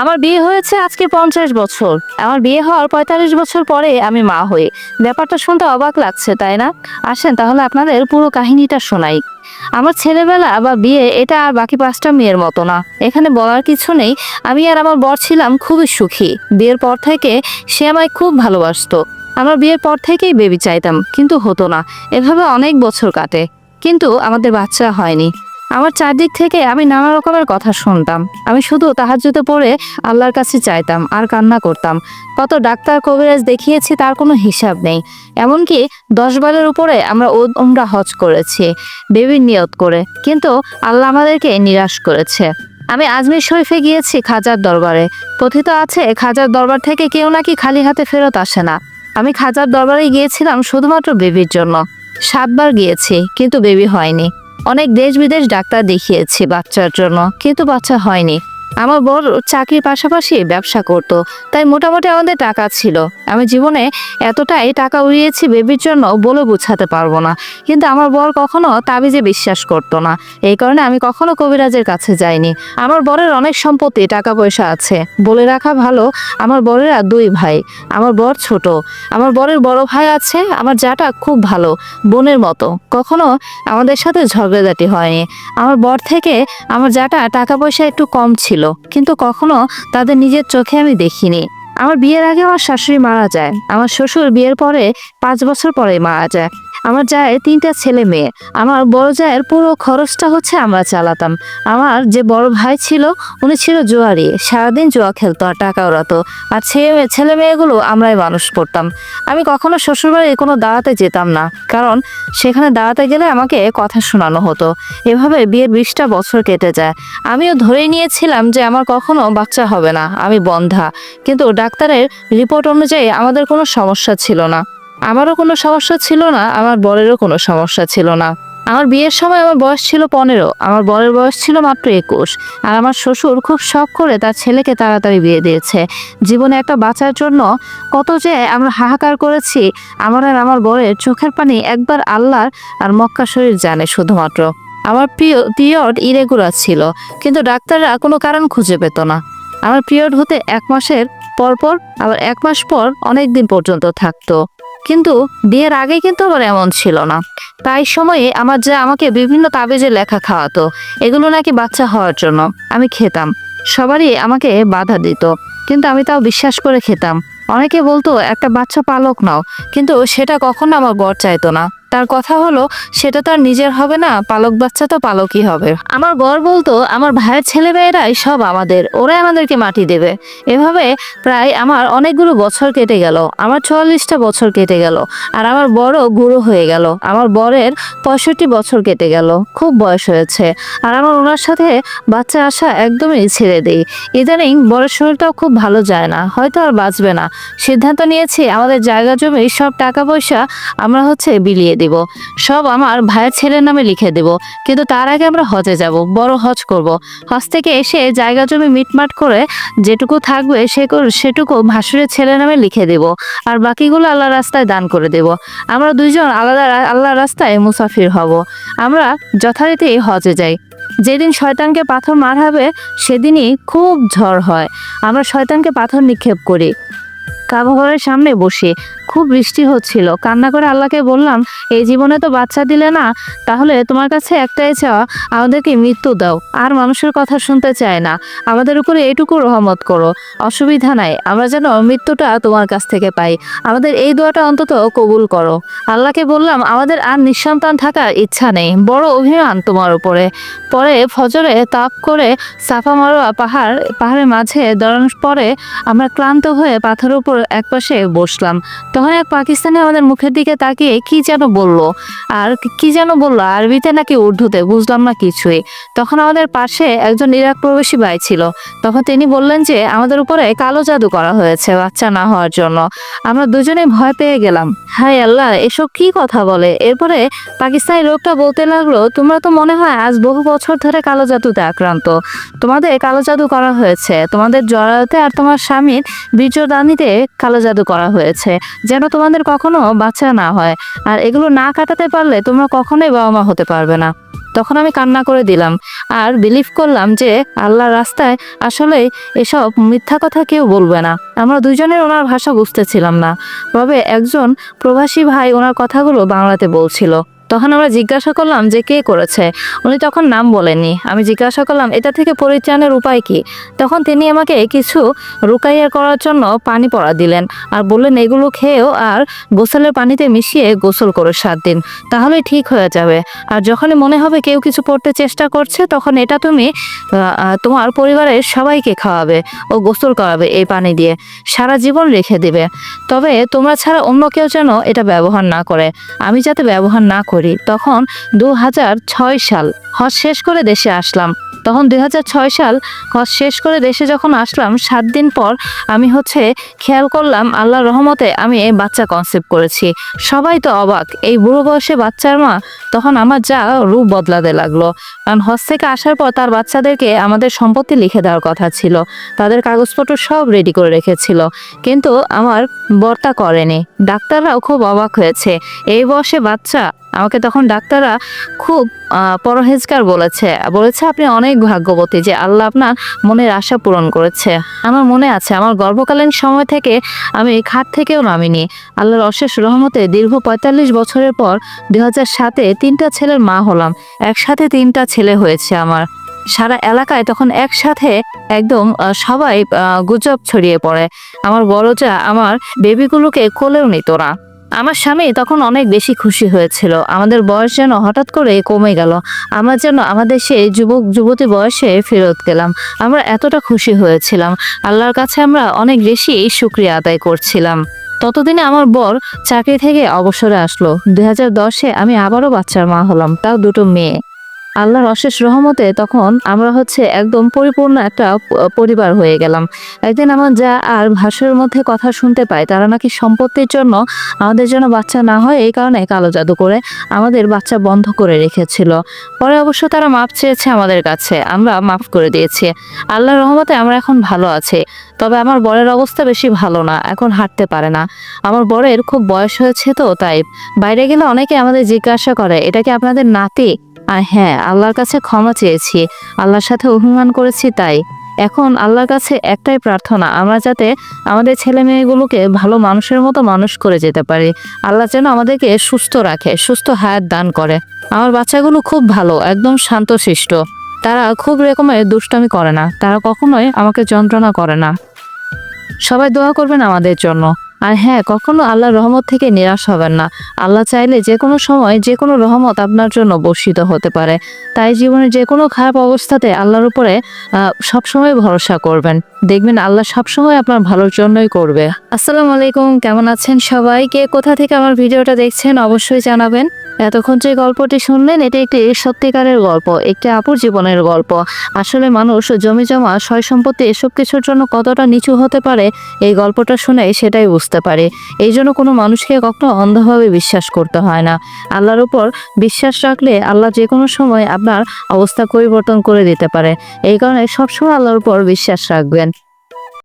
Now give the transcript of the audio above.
আমার বিয়ে হয়েছে আজকে পঞ্চাশ বছর। আমার বিয়ে হওয়ার পঁয়তাল্লিশ বছর পরে আমি মা হই। ব্যাপারটা শুনতে অবাক লাগছে, তাই না? আসেন তাহলে আপনাদের পুরো কাহিনীটা শোনাই। আমার ছেলেবেলা বা বিয়ে এটা আর বাকি পাঁচটা মেয়ের মতো না। এখানে বলার কিছু নেই। আমি আর আমার বর ছিলাম খুবই সুখী। বিয়ের পর থেকে সে আমায় খুব ভালোবাসতো। আমার বিয়ের পর থেকেই বেবি চাইতাম, কিন্তু হতো না। এভাবে অনেক বছর কাটে। কিন্তু আমাদের বাচ্চা হয়নি। আমার চারদিক থেকে আমি নানা রকমের কথা শুনতাম। আমি শুধু তাহাজ্জুদে পড়ে আল্লাহর কাছে চাইতাম আর কান্না করতাম। কত ডাক্তার কবিরাজ দেখিয়েছি তার কোনো হিসাব নেই। এমনকি দশ বারের উপরে আমরা ও- উমরা হজ করেছি বেবির নিয়ত করে। কিন্তু আল্লাহ আমাদেরকে নিরাশ করেছে। আমি আজমির শরীফে গিয়েছি খাজার দরবারে। কথিত আছে, খাজার দরবার থেকে কেউ নাকি খালি হাতে ফেরত আসে না। আমি খাজার দরবারে গিয়েছিলাম শুধুমাত্র বেবির জন্য। সাতবার গিয়েছি, কিন্তু বেবি হয়নি। অনেক দেশ বিদেশ ডাক্তার দেখিয়েছি বাচ্চার জন্য কিন্তু বাচ্চা হয়নি। আমার বর চাকরির পাশাপাশি ব্যবসা করত, তাই মোটামুটি আমাদের টাকা ছিল। আমি জীবনে এতটাই টাকা উড়িয়েছি বেবির জন্য বলে বোঝাতে পারব না। কিন্তু আমার বর কখনো তাবিজে বিশ্বাস করতো না। এই কারণে আমি কখনো কবিরাজের কাছে যাইনি। আমার বরের অনেক সম্পত্তি টাকা পয়সা আছে। বলে রাখা ভালো, আমার বরেরা দুই ভাই। আমার বর ছোট। আমার বরের বড় ভাই আছে, আমার যাটা খুব ভালো, বোনের মতো। কখনো আমাদের সাথে ঝগড়াঝাটি হয়নি। আমার বর থেকে আমার যাটা টাকা পয়সা একটু কম ছিল। কিন্তু কখনো তাদের নিজের চোখে আমি দেখিনি। আমার বিয়ের আগে আমার শাশুড়ি মারা যায়। আমার শ্বশুর বিয়ের পরে পাঁচ বছর পরে মারা যায়। আমার জায়ের তিনটা ছেলে মেয়ে। আমার বড় জায়ের পুরো খরচটা হচ্ছে আমরা চালাতাম। আমার যে বড় ভাই ছিল, উনি ছিল জোয়ারি। সারাদিন জোয়া খেলতো আর টাকা ওড়াতো। আর ছেলে মেয়ে ছেলে মেয়েগুলো আমরাই মানুষ করতাম। আমি কখনো শ্বশুরবাড়ি কোনো দাঁড়াতে যেতাম না। কারণ সেখানে দাঁড়াতে গেলে আমাকে কথা শোনানো হতো। এভাবে বিয়ের বিশটা বছর কেটে যায়। আমিও ধরে নিয়েছিলাম যে আমার কখনো বাচ্চা হবে না। আমি বন্ধা। কিন্তু ডাক্তারের রিপোর্ট অনুযায়ী আমাদের কোনো সমস্যা ছিল না। আমারও কোনো সমস্যা ছিল না, আমার বরেরও কোনো সমস্যা ছিল না। আমার বিয়ের সময় আমার বয়স ছিল পনেরো, আমার বরের বয়স ছিল মাত্র একুশ। আর আমার শ্বশুর খুব শখ করে তার ছেলেকে তাড়াতাড়ি বিয়ে দিয়েছে। জীবনে একটা বাঁচার জন্য কত যে আমরা হাহাকার করেছি, আমার আর আমার বরের চোখের পানি একবার আল্লাহর আর মক্কা শরীর জানে শুধুমাত্র। আমার প্রিয় পিরিয়ড ইরেগুলার ছিল, কিন্তু ডাক্তাররা কোনো কারণ খুঁজে পেত না। আমার পিরিয়ড হতে এক মাসের পরপর পর আবার এক মাস পর অনেক দিন পর্যন্ত থাকতো। কিন্তু বিয়ের আগে কিন্তু আমার এমন ছিল না। তাই সময়ে আমার যা আমাকে বিভিন্ন তাবিজে লেখা খাওয়াতো, এগুলো নাকি বাচ্চা হওয়ার জন্য আমি খেতাম। সবারই আমাকে বাধা দিত, কিন্তু আমি তাও বিশ্বাস করে খেতাম। অনেকে বলতো, একটা বাচ্চা পালক নাও। কিন্তু সেটা কখনো আমার গড় চাইতো না। তার কথা হলো, সেটা তো আর নিজের হবে না, পালক বাচ্চা তো পালকই হবে। আমার বর বলতো, আমার ভাইয়ের ছেলে মেয়েরাই সব আমাদের, ওরাই আমাদেরকে মাটি দেবে। এভাবে প্রায় আমার অনেকগুলো বছর কেটে গেল, আমার চুয়াল্লিশটা বছর কেটে গেল, আর আমার বড় গুরু হয়ে গেল। আমার বরের পঁয়ষট্টি বছর কেটে গেল, খুব বয়স হয়েছে, আর আমার ওনার সাথে বাচ্চা আসা একদমই ছেড়ে দিই। ইদানিং বরের শরীরটাও খুব ভালো যায় না, হয়তো আর বাঁচবে না। সিদ্ধান্ত নিয়েছি, আমাদের জায়গা জমি সব টাকা পয়সা আমরা হচ্ছে বিলিয়ে দিব। সব আমার ভাইয়ের ছেলের নামে লিখে দেব। কিন্তু তার আগে আমরা হজে যাব, বড় হজ করব। হজ থেকে এসে জায়গা জমি মিটমাট করে যেটুকু থাকবে সে সেটুকু ভাসুরের ছেলের নামে লিখে দেব। আর বাকিগুলো আল্লাহ রাস্তায় দান করে দেব। আমরা দুইজন আলাদা আল্লাহ রাস্তায় মুসাফির হব। আমরা যথারীতি হজে যাই। যেদিন শয়তানকে পাথর মার হবে, সেদিনই খুব ঝড় হয়। আমরা শয়তানকে পাথর নিক্ষেপ করি। কাবা ঘরের সামনে বসে। খুব বৃষ্টি হচ্ছিল। কান্না করে আল্লাহকে বললাম, এই জীবনে তো বাচ্চা দিলে না, তাহলে তোমার কাছে একটাই চাওয়া, আমাদেরকে মৃত্যু দাও। আর মানুষের কথা শুনতে চায় না। আমাদের উপরে এইটুকু রহমত করো। অসুবিধা নাই, আমরা যেন মৃত্যুটা তোমার কাছ থেকে পাই। আমাদের এই দোয়াটা অন্তত কবুল করো। আল্লাহকে বললাম, আমাদের আর নিঃসন্তান থাকার ইচ্ছা নেই। বড় অভিমান তোমার উপরে। পরে ফজরে তাপ করে সাফা মারোয়া পাহাড়, পাহাড়ের মাঝে দাঁড়ানোর পরে আমরা ক্লান্ত হয়ে পাথরের উপর একপাশে বসলাম। তখন এক পাকিস্তানি আমাদের মুখের দিকে তাকিয়ে কি যেন বলল? আর কি যেন বলল? আরবিতে নাকি উর্দুতে? বুঝলাম না কিছুই। তখন আমাদের পাশে একজন ইরাক প্রবেশী ভাই ছিল। তখন তিনি বললেন যে, আমাদের উপরে কালো জাদু করা হয়েছে বাচ্চা না হওয়ার জন্য। আমরা দুজনে ভয় পেয়ে গেলাম। হায় আল্লাহ, এসব কি কথা বলে? এরপরে পাকিস্তানি লোকটা বলতে লাগল, তোমরা তো মনে হয় আজ বহু বছর ধরে কালো জাদুতে আক্রান্ত। তোমাদের কালো জাদু করা হয়েছে। তোমাদের জড়াতে আর তোমার স্বামীর বীর্যদানিতে কালো জাদু করা হয়েছে। যেন তোমাদের কখনো বাচ্চা না হয়। আর এগুলো না কাটাতে পারলে তোমরা কখনোই বাবা মা হতে পারবে না। তখন আমি কান্না করে দিলাম আর বিলিভ করলাম যে আল্লাহর রাস্তায় আসলে এসব মিথ্যা কথা কেউ বলবে না। আমরা দুজনের ওনার ভাষা বুঝতেছিলাম না। তবে একজন প্রবাসী ভাই ওনার কথাগুলো বাংলাতে বলছিল। তখন আমরা জিজ্ঞাসা করলাম যে কে করেছে? উনি তখন নাম বলেননি। আমি জিজ্ঞাসা করলাম, এটা থেকে পরিত্রাণের উপায় কি? তখন তিনি আমাকে কিছু রুকাইয়া করার জন্য পানি পড়া দিলেন আর বললেন, এগুলো খেয়েও আর গোসলের পানিতে মিশিয়ে গোসল করো সাত দিন, তাহলেই ঠিক হয়ে যাবে। আর যখনই মনে হবে কেউ কিছু করতে চেষ্টা করছে, তখন এটা তুমি তোমার পরিবারের সবাইকে খাওয়াবে ও গোসল করাবে এই পানি দিয়ে, সারা জীবন রেখে দিবে। তবে তোমরা ছাড়া অন্য কেউ যেন এটা ব্যবহার না করে। আমি যাতে ব্যবহার না করি তখন দু হাজার ছয় সাল হজ শেষ করে দেশে আসলাম। তখন দুই হাজার ছয় সাল হজ শেষ করে দেশে যখন আসলাম, সাত দিন পর আমি হচ্ছে খেয়াল করলাম আল্লাহ রহমতে আমি এই বাচ্চা কনসেপ্ট করেছি। সবাই তো অবাক, এই বুড়ো বয়সে বাচ্চার মা? তখন আমার যা রূপ বদলাতে লাগল। কারণ হজ থেকে আসার পর তার বাচ্চাদেরকে আমাদের সম্পত্তি লিখে দেওয়ার কথা ছিল। তাদের কাগজপত্র সব রেডি করে রেখেছিল। কিন্তু আমার বর্তা করেনি। ডাক্তাররাও খুব অবাক হয়েছে। এই বয়সে বাচ্চা আমাকে তখন ডাক্তাররা খুব আহ, পরহেজগার বলেছে। বলেছে আপনি অনেক ভাগ্যবতী যে আল্লাহ আপনার মনের আশা পূরণ করেছে। আমার মনে আছে আমার গর্ভকালীন সময় থেকে আমি খাট থেকেও নামিনি। আল্লাহর অশেষ রহমতে দীর্ঘ পঁয়তাল্লিশ বছরের পর দুই হাজার সাতে তিনটা ছেলের মা হলাম। একসাথে তিনটা ছেলে হয়েছে আমার। সারা এলাকায় তখন একসাথে একদম সবাই গুজব ছড়িয়ে পড়ে। আমার বড় যা আমার বেবিগুলোকে কোলেও নিত না। আমার স্বামী তখন অনেক বেশি খুশি হয়েছিল। আমাদের বয়স যেন হঠাৎ করে কমে গেল। আমরা যেন আমাদের সেই যুবক, যুবতী বয়সে ফেরত গেলাম। আমরা এতটা খুশি হয়েছিলাম। আল্লাহর কাছে আমরা অনেক বেশি এই শুক্রিয়া আদায় করছিলাম। ততদিনে আমার বর চাকরি থেকে অবসরে আসলো। দু হাজার দশে আমি আবারও বাচ্চার মা হলাম, তাও দুটো মেয়ে। আল্লাহর অশেষ রহমতে তখন আমরা হচ্ছে একদম পরিপূর্ণ একটা পরিবার হয়ে গেলাম। একদিন আমার যা আর ভাষার মধ্যে কথা শুনতে পাই তারা নাকি সম্পত্তির জন্য আমাদের জন্য বাচ্চা না হয় এই কারণে কালো জাদু করে আমাদের বাচ্চা বন্ধ করে রেখেছিল। পরে অবশ্য তারা মাপ চেয়েছে আমাদের কাছে, আমরা মাফ করে দিয়েছি। আল্লাহর রহমতে আমরা এখন ভালো আছি, তবে আমার বরের অবস্থা বেশি ভালো না, এখন হাঁটতে পারে না। আমার বরের খুব বয়স হয়েছে তো, তাই বাইরে গেলে অনেকে আমাদের জিজ্ঞাসা করে, এটা কি আপনাদের নাতি? আর হ্যাঁ আল্লাহর কাছে ক্ষমা চেয়েছি। আল্লাহর সাথে অভিমান করেছি তাই। এখন আল্লাহর কাছে একটাই প্রার্থনা, আমরা যাতে আমাদের ছেলে মেয়েগুলোকে ভালো মানুষের মতো মানুষ করে যেতে পারি। আল্লাহ যেন আমাদেরকে সুস্থ রাখে, সুস্থ হায়াত দান করে। আমার বাচ্চাগুলো খুব ভালো, একদম শান্তশিষ্ট। তারা খুব রকমের দুষ্টামি করে না, তারা কখনোই আমাকে যন্ত্রণা করে না। সবাই দোয়া করবেন আমাদের জন্য। আর হ্যাঁ কখনো আল্লাহর রহমত থেকে নিরাশ হবেন না। আল্লাহ চাইলে যে কোনো সময় যে কোনো রহমত আপনার জন্য বর্ষিত হতে পারে। তাই জীবনের যে কোনো খারাপ অবস্থাতে আল্লাহর উপরে সবসময় ভরসা করবেন। দেখবেন আল্লাহ সবসময় আপনার ভালোর জন্যই করবে। আসসালামু আলাইকুম, কেমন আছেন সবাই? কে কোথা থেকে আমার ভিডিওটা দেখছেন অবশ্যই জানাবেন। এতক্ষণ যে গল্পটি শুনলেন, এটি একটি সত্যিকারের গল্প, একটি আপুর জীবনের গল্প। আসলে মানুষ জমি জমা, সয় সম্পত্তি, এসব কিছুর জন্য কতটা নিচু হতে পারে, এই গল্পটা শুনে সেটাই বুঝতে পারে। এই জন্য কোনো মানুষকে কখনো অন্ধভাবে বিশ্বাস করতে হয় না। আল্লাহর উপর বিশ্বাস রাখলে আল্লাহ যে কোনো সময় আপনার অবস্থা পরিবর্তন করে দিতে পারে। এই কারণে সবসময় আল্লাহর উপর বিশ্বাস রাখবেন।